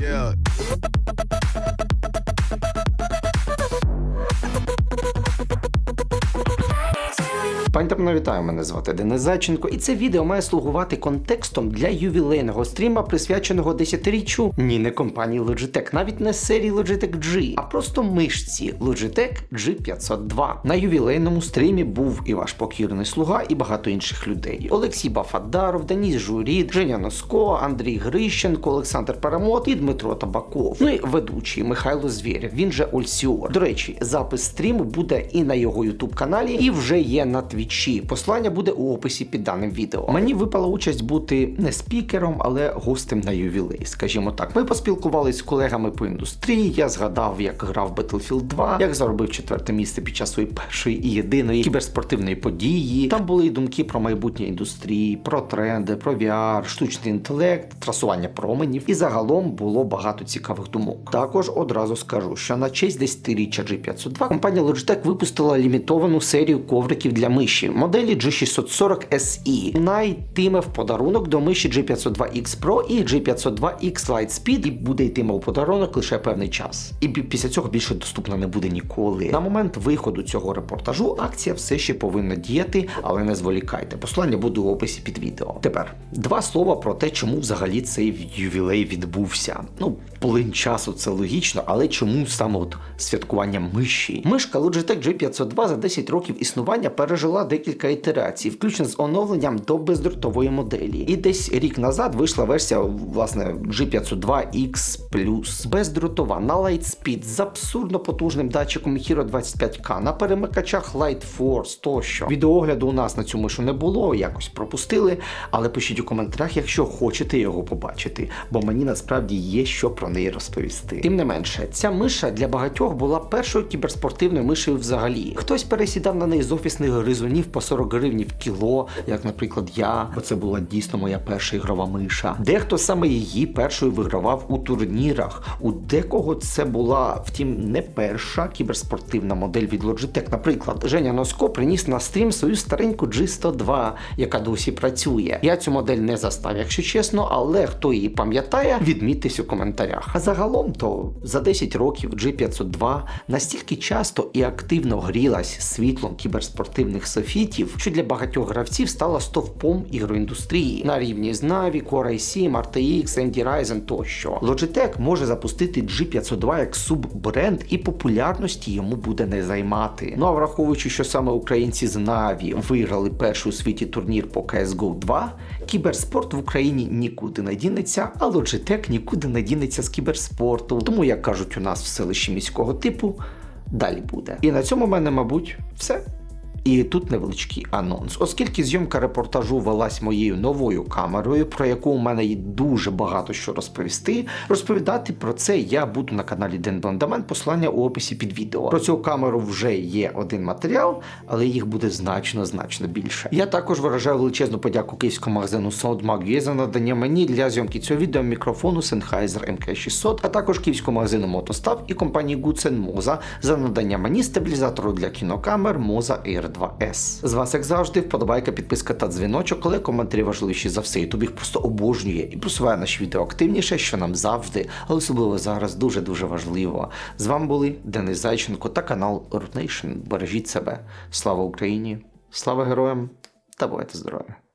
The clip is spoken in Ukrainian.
Yeah. Пані та вітаю, мене звати Денис Зайченко, і це відео має слугувати контекстом для ювілейного стріма, присвяченого десятиріччю ні не компанії Logitech, навіть не серії Logitech G, а просто мишці Logitech G502. На ювілейному стрімі був і ваш покірний слуга, і багато інших людей: Олексій Бафадаров, Деніс Журід, Женя Носко, Андрій Грищенко, Олександр Парамот і Дмитро Табаков. Ну і ведучий Михайло Звєрєв. Він же Ольсіор. До речі, запис стріму буде і на його ютуб каналі, і вже є на твічі. Послання буде у описі під даним відео. Мені випала участь бути не спікером, але гостем на ювілей. Скажімо так, ми поспілкувалися з колегами по індустрії. Я згадав, як грав Battlefield 2, як заробив четверте місце під час своєї першої і єдиної кіберспортивної події. Там були і думки про майбутнє індустрії, про тренди, про VR, штучний інтелект, трасування променів. І загалом було багато цікавих думок. Також одразу скажу, що на честь 10-річчя G502 компанія Logitech випустила лімітовану серію ковриків для миші моделі G640 SE. Найтиме в подарунок до миші G502X Pro і G502X Lightspeed і буде йтиме у подарунок лише певний час. І після цього більше доступна не буде ніколи. На момент виходу цього репортажу акція все ще повинна діяти, але не зволікайте. Посилання буде у описі під відео. Тепер два слова про те, чому взагалі цей ювілей відбувся. Ну, плин часу це логічно, але чому саме от святкування миші? Мишка Logitech G502 за 10 років існування пережила декілька ітерацій, включно з оновленням до бездротової моделі. І десь рік назад вийшла версія власне G502X бездротова на Lightspeed з абсурдно потужним датчиком Hero 25K на перемикачах Light Force тощо. Відеогляду у нас на цю мишу не було, якось пропустили. Але пишіть у коментарях, якщо хочете його побачити, бо мені насправді є що про неї розповісти. Тим не менше, ця миша для багатьох була першою кіберспортивною мишею взагалі. Хтось пересідав на неї з офісних гризунів по 40 гривень в кіло, як, наприклад, я, бо це була дійсно моя перша ігрова миша. Дехто саме її першою вигравав у турнірах. У декого це була, втім, не перша кіберспортивна модель від Logitech. Наприклад, Женя Носко приніс на стрім свою стареньку G102, яка досі працює. Я цю модель не застав, якщо чесно, але хто її пам'ятає, відмітьтесь у коментарях. А загалом то за 10 років G502 настільки часто і активно грілась світлом кіберспортивних софітів, що для багатьох гравців стала стовпом ігроіндустрії на рівні з Navi, Core i7, RTX, AMD Ryzen тощо. Logitech може запустити G502 як суббренд і популярності йому буде не займати. Ну а враховуючи, що саме українці з Navi виграли перший у світі турнір по CSGO 2, кіберспорт в Україні нікуди не дінеться, а Logitech нікуди не дінеться з кіберспорту. Тому, як кажуть у нас в селищі міського типу, далі буде. І на цьому в мене, мабуть, все. І тут невеличкий анонс. Оскільки зйомка репортажу велась моєю новою камерою, про яку у мене є дуже багато що розповісти, розповідати про це я буду на каналі Ден Бландамен, посилання у описі під відео. Про цю камеру вже є один матеріал, але їх буде значно значно більше. Я також виражаю величезну подяку київському магазину SoundMag за надання мені для зйомки цього відео мікрофону Sennheiser MK600, а також київському магазину Мотостав і компанії Moza за надання мені стабілізатору для кінокамер Moza Air 2S. З вас, як завжди, вподобайка, підписка та дзвіночок, але коментарі важливіші за все. Ютуб їх просто обожнює і просуває наші відео активніше, що нам завжди, але особливо зараз дуже дуже важливо. З вами були Денис Зайченко та канал Root. Бережіть себе. Слава Україні! Слава героям та бувайте здорові!